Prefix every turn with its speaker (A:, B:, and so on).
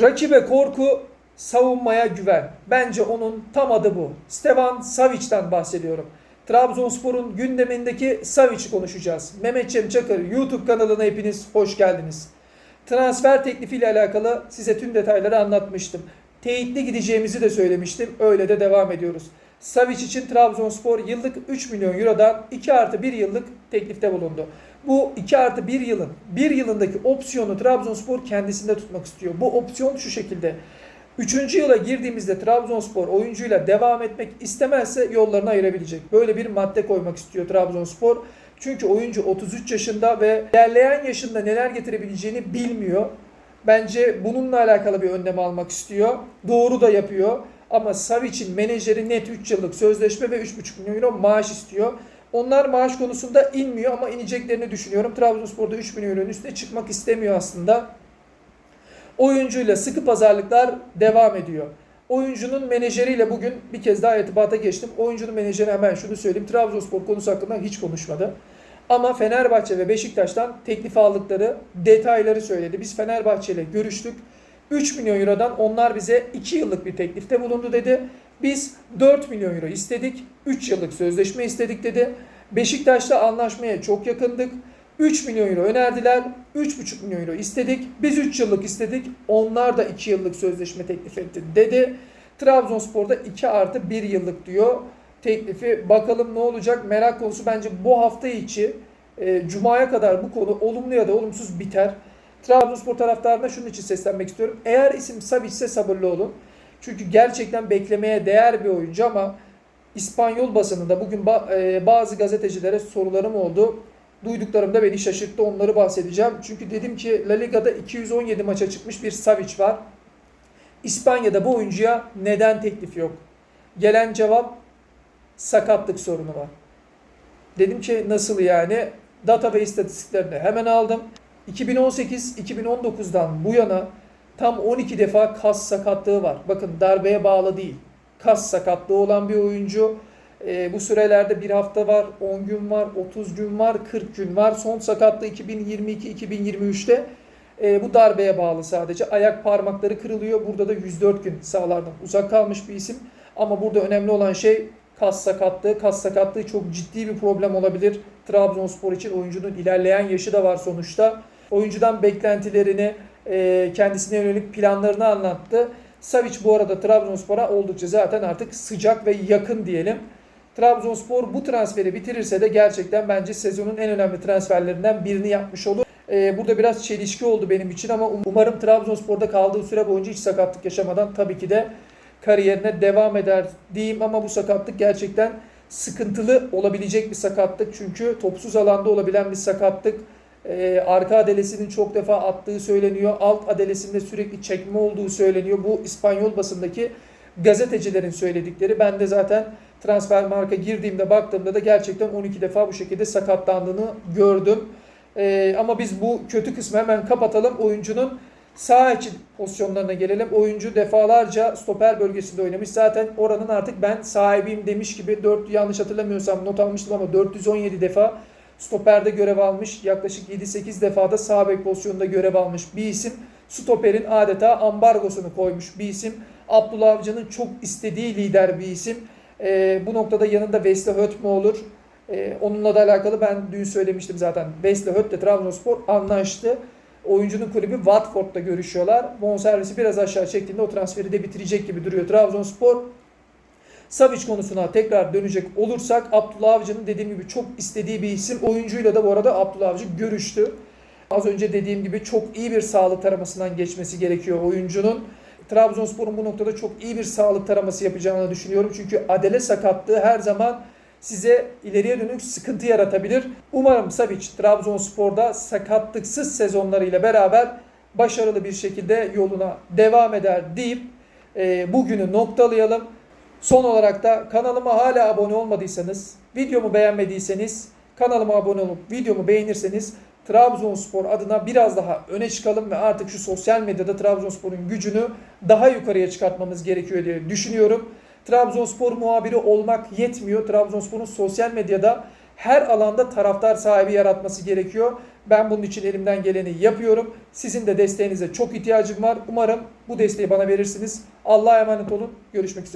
A: Rakibe korku, savunmaya güven. Bence onun tam adı bu. Stevan Savic'den bahsediyorum. Trabzonspor'un gündemindeki Savic'i konuşacağız. Mehmet Cem Çakır YouTube kanalına hepiniz hoş geldiniz. Transfer teklifiyle alakalı size tüm detayları anlatmıştım. Teyitli gideceğimizi de söylemiştim. Öyle de devam ediyoruz. Savic için Trabzonspor yıllık 3 milyon eurodan 2 artı 1 yıllık teklifte bulundu. Bu 2 artı 1 yılın 1 yılındaki opsiyonu Trabzonspor kendisinde tutmak istiyor. Bu opsiyon şu şekilde. Üçüncü yıla girdiğimizde Trabzonspor oyuncuyla devam etmek istemezse yollarını ayırabilecek. Böyle bir madde koymak istiyor Trabzonspor. Çünkü oyuncu 33 yaşında ve ilerleyen yaşında neler getirebileceğini bilmiyor. Bence bununla alakalı bir önlem almak istiyor. Doğru da yapıyor. Ama Savic'in menajeri net 3 yıllık sözleşme ve 3,5 milyon euro maaş istiyor. Onlar maaş konusunda inmiyor ama ineceklerini düşünüyorum. Trabzonspor'da 3 milyon euronun üstüne çıkmak istemiyor aslında. Oyuncuyla sıkı pazarlıklar devam ediyor. Oyuncunun menajeriyle bugün bir kez daha irtibata geçtim. Oyuncunun menajeri hemen şunu söyleyeyim. Trabzonspor konusu hakkında hiç konuşmadı. Ama Fenerbahçe ve Beşiktaş'tan teklif aldıkları detayları söyledi. Biz Fenerbahçe ile görüştük. 3 milyon eurodan onlar bize 2 yıllık bir teklifte bulundu dedi. Biz 4 milyon euro istedik. 3 yıllık sözleşme istedik dedi. Beşiktaş'la anlaşmaya çok yakındık. 3 milyon euro önerdiler. 3,5 milyon euro istedik. Biz 3 yıllık istedik. Onlar da 2 yıllık sözleşme teklif etti dedi. Trabzonspor'da 2 artı 1 yıllık diyor teklifi. Bakalım ne olacak merak konusu bence bu hafta içi e, Cuma'ya kadar bu konu olumlu ya da olumsuz biter. Trabzonspor taraftarına şunun için seslenmek istiyorum. Eğer isim Savic ise sabırlı olun. Çünkü gerçekten beklemeye değer bir oyuncu ama İspanyol basınında bugün e, bazı gazetecilere sorularım oldu. Duyduklarımda beni şaşırttı. Onları bahsedeceğim. Çünkü dedim ki La Liga'da 217 maça çıkmış bir Savic var. İspanya'da bu oyuncuya neden teklif yok? Gelen cevap sakatlık sorunu var. Dedim ki nasıl yani? Data ve istatistiklerini hemen aldım. 2018-2019'dan bu yana tam 12 defa kas sakatlığı var. Bakın darbeye bağlı değil. Kas sakatlığı olan bir oyuncu. Ee, bu sürelerde bir hafta var, 10 gün var, 30 gün var, 40 gün var. Son sakatlığı 2022-2023'te. Ee, bu darbeye bağlı sadece. Ayak parmakları kırılıyor. Burada da 104 gün sahalardan uzak kalmış bir isim. Ama burada önemli olan şey kas sakatlığı. Kas sakatlığı çok ciddi bir problem olabilir. Trabzonspor için oyuncunun ilerleyen yaşı da var sonuçta. Oyuncudan beklentilerini, e, kendisine yönelik planlarını anlattı. Savic bu arada Trabzonspor'a oldukça zaten artık sıcak ve yakın diyelim. Trabzonspor bu transferi bitirirse de gerçekten bence sezonun en önemli transferlerinden birini yapmış olur. E, burada biraz çelişki oldu benim için ama um- umarım Trabzonspor'da kaldığı süre boyunca hiç sakatlık yaşamadan tabii ki de kariyerine devam eder diyeyim ama bu sakatlık gerçekten sıkıntılı olabilecek bir sakatlık. Çünkü topsuz alanda olabilen bir sakatlık. Ee, arka adelesinin çok defa attığı söyleniyor. Alt adelesinde sürekli çekme olduğu söyleniyor. Bu İspanyol basındaki gazetecilerin söyledikleri. Ben de zaten transfer marka girdiğimde baktığımda da gerçekten 12 defa bu şekilde sakatlandığını gördüm. Ee, ama biz bu kötü kısmı hemen kapatalım. Oyuncunun sağ için pozisyonlarına gelelim. Oyuncu defalarca stoper bölgesinde oynamış. Zaten oranın artık ben sahibiyim demiş gibi 4 yanlış hatırlamıyorsam not almıştım ama 417 defa stoperde görev almış. Yaklaşık 7-8 defada sağ bek pozisyonunda görev almış bir isim. Stoperin adeta ambargosunu koymuş bir isim. Abdullah Avcı'nın çok istediği lider bir isim. Ee, bu noktada yanında Wesley Höt mü olur? Ee, onunla da alakalı ben dün söylemiştim zaten. Wesley Höt de Trabzonspor anlaştı. Oyuncunun kulübü Watford'da görüşüyorlar. Bonservisi biraz aşağı çektiğinde o transferi de bitirecek gibi duruyor Trabzonspor. Savic konusuna tekrar dönecek olursak Abdullah Avcı'nın dediğim gibi çok istediği bir isim. Oyuncuyla da bu arada Abdullah Avcı görüştü. Az önce dediğim gibi çok iyi bir sağlık taramasından geçmesi gerekiyor oyuncunun. Trabzonspor'un bu noktada çok iyi bir sağlık taraması yapacağını düşünüyorum. Çünkü adele sakatlığı her zaman size ileriye dönük sıkıntı yaratabilir. Umarım Savic Trabzonspor'da sakatlıksız sezonlarıyla beraber başarılı bir şekilde yoluna devam eder deyip e, bugünü noktalayalım. Son olarak da kanalıma hala abone olmadıysanız, videomu beğenmediyseniz kanalıma abone olup videomu beğenirseniz Trabzonspor adına biraz daha öne çıkalım ve artık şu sosyal medyada Trabzonspor'un gücünü daha yukarıya çıkartmamız gerekiyor diye düşünüyorum. Trabzonspor muhabiri olmak yetmiyor. Trabzonspor'un sosyal medyada her alanda taraftar sahibi yaratması gerekiyor. Ben bunun için elimden geleni yapıyorum. Sizin de desteğinize çok ihtiyacım var. Umarım bu desteği bana verirsiniz. Allah'a emanet olun. Görüşmek üzere.